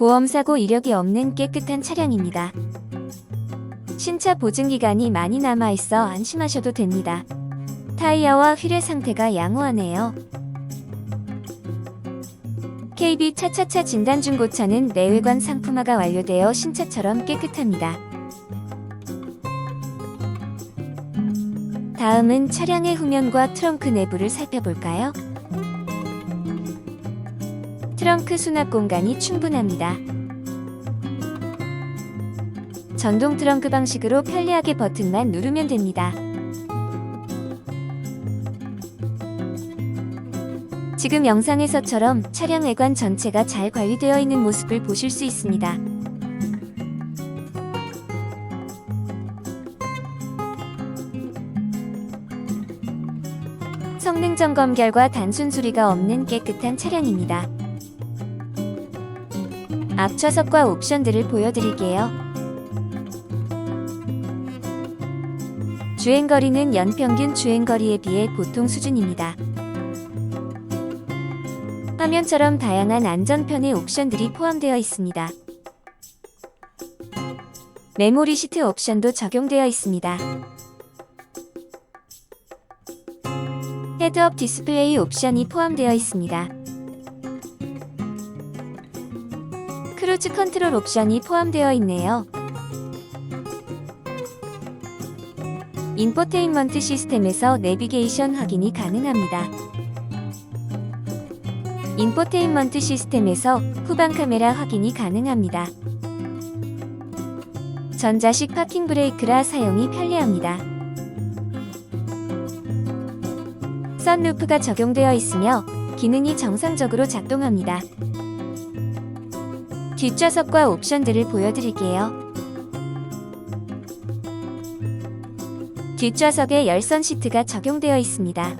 보험사고 이력이 없는 깨끗한 차량입니다. 신차 보증 기간이 많이 남아있어 안심하셔도 됩니다. 타이어와 휠의 상태가 양호하네요. KB 차차차 진단중고차는 내외관 상품화가 완료되어 신차처럼 깨끗합니다. 다음은 차량의 후면과 트렁크 내부를 살펴볼까요? 트렁크 수납 공간이 충분합니다. 전동 트렁크 방식으로 편리하게 버튼만 누르면 됩니다. 지금 영상에서처럼 차량 외관 전체가 잘 관리되어 있는 모습을 보실 수 있습니다. 성능 점검 결과 단순 수리가 없는 깨끗한 차량입니다. 앞 좌석과 옵션들을 보여드릴게요. 주행거리는 연평균 주행거리에 비해 보통 수준입니다. 화면처럼 다양한 안전편의 옵션들이 포함되어 있습니다. 메모리 시트 옵션도 적용되어 있습니다. 헤드업 디스플레이 옵션이 포함되어 있습니다. 크루즈 컨트롤 옵션이 포함되어 있네요. 인포테인먼트 시스템에서 내비게이션 확인이 가능합니다. 인포테인먼트 시스템에서 후방 카메라 확인이 가능합니다. 전자식 파킹 브레이크라 사용이 편리합니다. 선루프가 적용되어 있으며 기능이 정상적으로 작동합니다. 뒷좌석과 옵션들을 보여드릴게요. 뒷좌석에 열선 시트가 적용되어 있습니다.